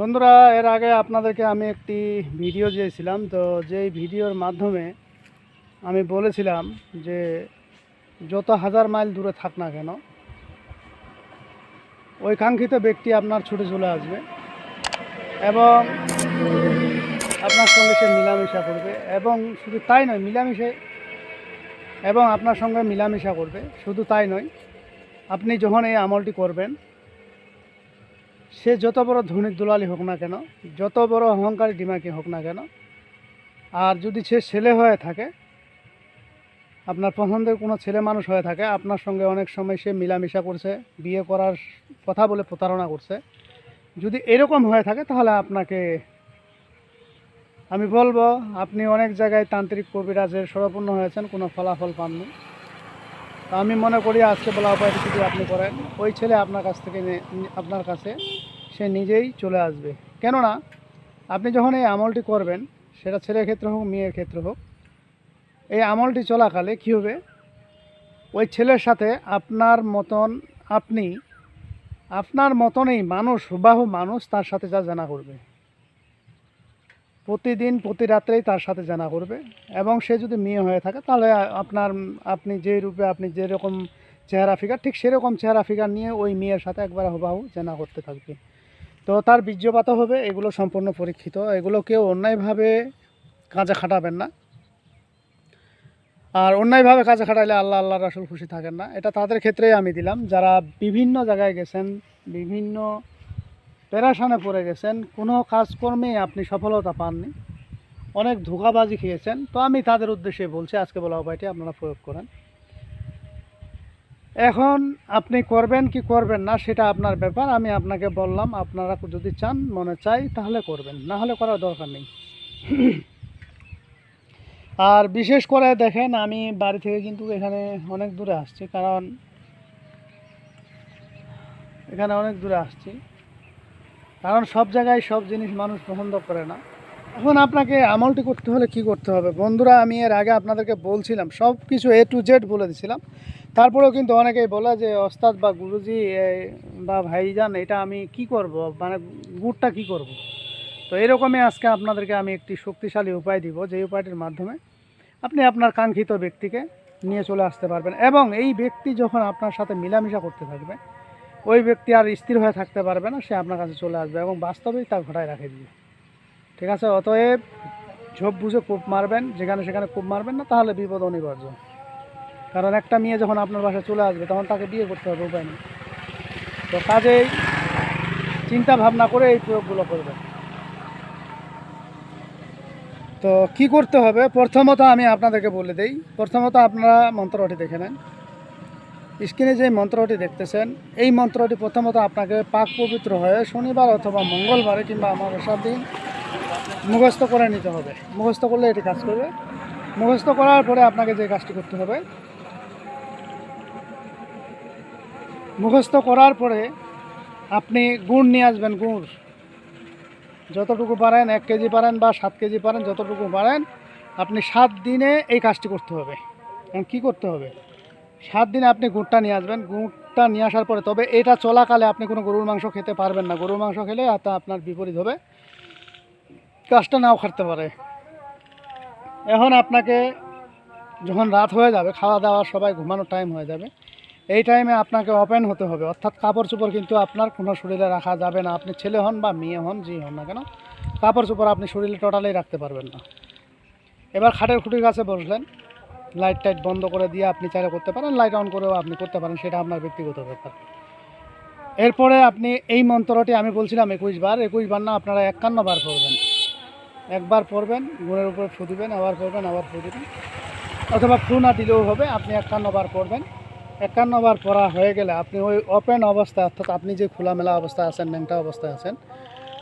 বন্ধুরা, এর আগে আপনাদেরকে আমি একটি ভিডিও দিয়েছিলাম। তো যেই ভিডিওর মাধ্যমে আমি বলেছিলাম যে যত হাজার মাইল দূরে থাক না কেন, ওই কাঙ্ক্ষিত ব্যক্তি আপনার ছুটে চলে আসবে এবং আপনার সঙ্গে সে মিলামিশা করবে এবং শুধু তাই নয়, মিলামিশে এবং আপনার সঙ্গে মিলামিশা করবে। শুধু তাই নয়, আপনি যখন এই আমলটি করবেন সে যত বড় ধনির দুলালি হোক না কেন, যত বড় অহংকারী ডিমাকি হোক না কেন, আর যদি সে ছেলে হয়ে থাকে, আপনার পছন্দের কোনো ছেলে মানুষ হয়ে থাকে, আপনার সঙ্গে অনেক সময় সে মিলামিশা করছে, বিয়ে করার কথা বলে প্রতারণা করছে, যদি এরকম হয়ে থাকে তাহলে আপনাকে আমি বলব, আপনি অনেক জায়গায় তান্ত্রিক কবিরাজের সরপূর্ণ হয়েছেন, কোনো ফলাফল পাননি। আমি মনে করি আজকে বলা উপায়টি যদি আপনি করেন, ওই ছেলে আপনার কাছ থেকে আপনার কাছে সে নিজেই চলে আসবে। কেননা, আপনি যখন এই আমলটি করবেন, সেটা ছেলের ক্ষেত্রে হোক, মেয়ের ক্ষেত্রে হোক, এই আমলটি চলাকালে কী হবে? ওই ছেলের সাথে আপনার মতন আপনি, আপনার মতনই মানুষ, হুবাহু মানুষ তার সাথে যা জানা করবে। প্রতিদিন, প্রতি রাত্রেই তার সাথে জানা করবে এবং সে যদি মেয়ে হয়ে থাকে, তাহলে আপনার, আপনি যে রূপে আপনি যেরকম চেহারা ফিগার ঠিক সেরকম চেহারা ফিগার নিয়ে ওই মেয়ের সাথে একবার হুবাহু জানা করতে থাকবে। তো তার বীর্যপাত হবে, এগুলো সম্পূর্ণ পরীক্ষিত, এগুলো কেউ অন্যায়ভাবে কাজে খাটাবেন না। আর অন্যায়ভাবে কাজে খাটাইলে আল্লাহ আল্লাহ রাসুল খুশি থাকেন না। এটা তাদের ক্ষেত্রেই আমি দিলাম। যারা বিভিন্ন জায়গায় গেছেন, বিভিন্ন পেরাশানে পড়ে গেছেন, কোনো কাজকর্মে আপনি সফলতা পাননি। অনেক ধোকাবাজি খেয়েছেন। তো আমি তাদের উদ্দেশ্যে বলছি, আজকে বলা উপায়টি আপনারা প্রয়োগ করেন। এখন আপনি করবেন কি করবেন না, সেটা আপনার ব্যাপার। আমি আপনাকে বললাম, আপনারা যদি চান, মনে চাই, তাহলে করবেন। না হলে করার দরকার নেই। আর বিশেষ করে দেখেন, আমি বাড়ি থেকে কিন্তু এখানে অনেক দূরে আসছি, কারণ এখানে অনেক দূরে আসছি। কারণ সব জায়গায় সব জিনিস মানুষ পছন্দ করে না। এখন আপনাকে আমলটি করতে হলে কি করতে হবে? বন্ধুরা, আমি এর আগে আপনাদেরকে বলছিলাম, সব কিছু এ টু জেড বলে দিছিলাম। তারপরেও কিন্তু অনেকেই বলে যে, ওস্তাদ বা গুরুজি বা ভাইজান, এটা আমি কি করব? মানে গুড়টা কি করব? তো এরকমই আজকে আপনাদেরকে আমি একটি শক্তিশালী উপায় দিব, যে উপায়টির মাধ্যমে আপনি আপনার কাঙ্ক্ষিত ব্যক্তিকে নিয়ে চলে আসতে পারবেন। এবং এই ব্যক্তি যখন আপনার সাথে মিলামিশা করতে থাকবে ওই ব্যক্তি আর স্থির হয়ে থাকতে পারবে না, সে আপনার কাছে চলে আসবে এবং বাস্তবেই তা ঘটায় রাখে দিবে। ঠিক আছে? অতএব ঝোপ বুঝে কূপ মারবেন, যেখানে সেখানে কূপ মারবেন না, তাহলে বিপদ অনিবার্য। কারণ একটা মেয়ে যখন আপনার বাসায় চলে আসবে, তখন তাকে বিয়ে করতে হবে, উপায় নেই। তো কাজেই চিন্তা ভাবনা করে এই প্রয়োগগুলো করবেন। তো কি করতে হবে? প্রথমত আমি আপনাদেরকে বলে দেই, প্রথমত আপনারা মন্ত্রটি দেখে নেন। স্ক্রিনে যে মন্ত্রটি দেখতেছেন, এই মন্ত্রটি প্রথমত আপনাকে পাক পবিত্র হয়ে শনিবার অথবা মঙ্গলবারে কিংবা অমাবস্যার দিন মুখস্থ করে নিতে হবে। মুখস্থ করলে এটি কাজ করবে। মুখস্থ করার পরে আপনাকে যে কাজটি করতে হবে, মুখস্থ করার পরে আপনি গুড় নিয়ে আসবেন, গুড়। যতটুকু পারেন, এক কেজি পারেন বা সাত কেজি পারেন, যতটুকু পারেন, আপনি সাত দিনে এই কাজটি করতে হবে। এখন কী করতে হবে? সাত দিনে আপনি গুড়টা নিয়ে আসবেন। গুড়টা নিয়ে আসার পরে, তবে এটা চলাকালে আপনি কোনো গরুর মাংস খেতে পারবেন না। গরুর মাংস খেলে তা আপনার বিপরীত হবে। কাজটা নাও খাটতে পারে। এখন আপনাকে যখন রাত হয়ে যাবে, খাওয়া দাওয়া সবাই ঘুমানোর টাইম হয়ে যাবে, এই টাইমে আপনাকে ওপেন হতে হবে। অর্থাৎ কাপড় চোপড় কিন্তু আপনার কোনো শরীরে রাখা যাবে না। আপনি ছেলে হন বা মেয়ে হন, যে হন না কেন, কাপড় চোপড় আপনি শরীরে টোটালি রাখতে পারবেন না। এবার খাটের খুঁটির কাছে বসলেন। লাইট টাইট বন্ধ করে দিয়ে আপনি চাইলে করতে পারেন লাইট অন করেও আপনি করতে পারেন, সেটা আপনার ব্যক্তিগত ব্যাপার। এরপরে আপনি এই মন্ত্রটি আমি বলছিলাম একুশ বার একুশ বার না আপনারা একান্ন বার পড়বেন। একবার পড়বেন, গুণের উপরে ফু দিবেন, আবার পড়বেন, আবার ফু দিবেন। অথবা ফু না দিলেও হবে, আপনি একান্ন বার পড়বেন। একান্ন বার পড়া হয়ে গেলে আপনি ওই ওপেন অবস্থায়, অর্থাৎ আপনি যে খোলামেলা অবস্থায় আছেন ন্যাংটা অবস্থায় আছেন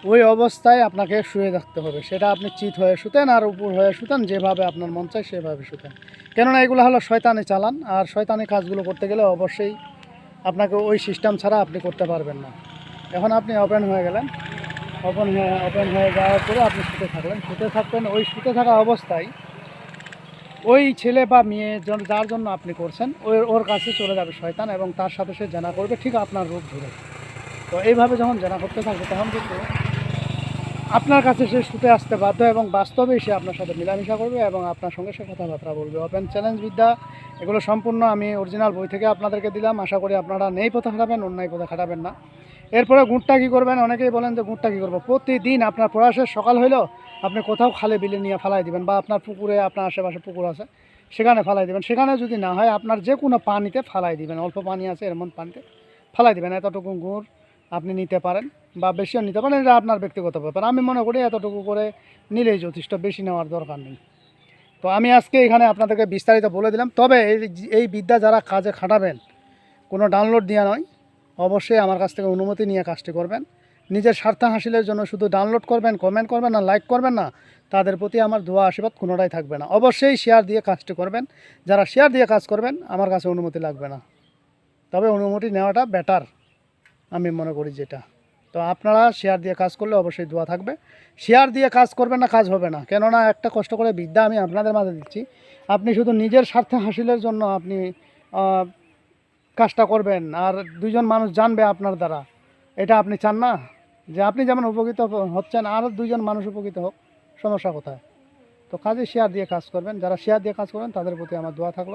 ওই অবস্থায় আপনাকে শুয়ে থাকতে হবে। সেটা আপনি চিত হয়ে শুতেন আর উপর হয়ে শুতেন, যেভাবে আপনার মন চায় সেভাবে শুতেন। কেননা এগুলো হলো শয়তানি চালান, আর শয়তানি কাজগুলো করতে গেলে অবশ্যই আপনাকে ওই সিস্টেম ছাড়া আপনি করতে পারবেন না। এখন আপনি ওপেন হয়ে গেলেন। ওপেন হয়ে ওপেন হয়ে যাওয়ার পরে আপনি শুতে থাকলেন। শুতে থাকবেন ওই শুতে থাকা অবস্থায় ওই ছেলে বা মেয়ে যার জন্য আপনি করছেন, ওই ওর কাছে চলে যাবে শয়তান এবং তার সাথে সে জানা করবে ঠিক আপনার রূপ ধরে। তো এইভাবে যখন জানা করতে থাকবে, তখন কিন্তু আপনার কাছে সে ছুটে আসতে বাধ্য এবং বাস্তবেই সে আপনার সাথে মিলামিশা করবে এবং আপনার সঙ্গে সে কথাবার্তা বলবে। ওপেন চ্যালেঞ্জ বিদ্যা, এগুলো সম্পূর্ণ আমি অরিজিনাল বই থেকে আপনাদেরকে দিলাম। আশা করি আপনারা নেই পথে খাটাবেন অন্যায় পথে খাটাবেন না। এরপরে গুঁটটা কী করবেন? অনেকেই বলেন যে গুঁটটা কী করব? প্রতিদিন আপনার পড়া শেষ, সকাল হইলেও আপনি কোথাও খালে বিলে নিয়ে ফালাই দিবেন বা আপনার পুকুরে, আপনার আশেপাশে পুকুর আছে, সেখানে ফালাই দিবেন। সেখানে যদি না হয়, আপনার যে কোনো পানিতে ফালাই দিবেন। অল্প পানি আছে এমন পানিতে ফালাই দিবেন। এতটুকু গুড় আপনি নিতে পারেন বা বেশিও নিতে পারেন, এটা আপনার ব্যক্তিগত ব্যাপার। আমি মনে করি এতটুকু করে নিলেই যথেষ্ট, বেশি নেওয়ার দরকার নেই। তো আমি আজকে এখানে আপনাদেরকে বিস্তারিত বলে দিলাম। তবে এই বিদ্যা যারা কাজে খাটাবেন, কোনো ডাউনলোড দেওয়া নয়। অবশ্যই আমার কাছ থেকে অনুমতি নিয়ে কাজটি করবেন। নিজের স্বার্থ হাসিলের জন্য শুধু ডাউনলোড করবেন কমেন্ট করবেন না লাইক করবেন না, তাদের প্রতি আমার দোয়া, আশীর্বাদ কোনোটাই থাকবে না। অবশ্যই শেয়ার দিয়ে কাজটি করবেন। যারা শেয়ার দিয়ে কাজ করবেন, আমার কাছে অনুমতি লাগবে না। তবে অনুমতি নেওয়াটা বেটার আমি মনে করি যেটা। তো আপনারা শেয়ার দিয়ে কাজ করলে অবশ্যই দোয়া থাকবে। শেয়ার দিয়ে কাজ করবেন না, কাজ হবে না। কেননা একটা কষ্ট করে বিদ্যা আমি আপনাদের মাঝে দিচ্ছি। আপনি শুধু নিজের স্বার্থে হাসিলের জন্য আপনি কাজটা করবেন আর দুইজন মানুষ জানবে আপনার দ্বারা। এটা আপনি চান না? যে আপনি যেমন উপকৃত হচ্ছেন, আর দুইজন মানুষ উপকৃত হোক, সমস্যা কোথায়? তো কাজে শেয়ার দিয়ে কাজ করবেন। যারা শেয়ার দিয়ে কাজ করবেন, তাদের প্রতি আমার দোয়া থাকল।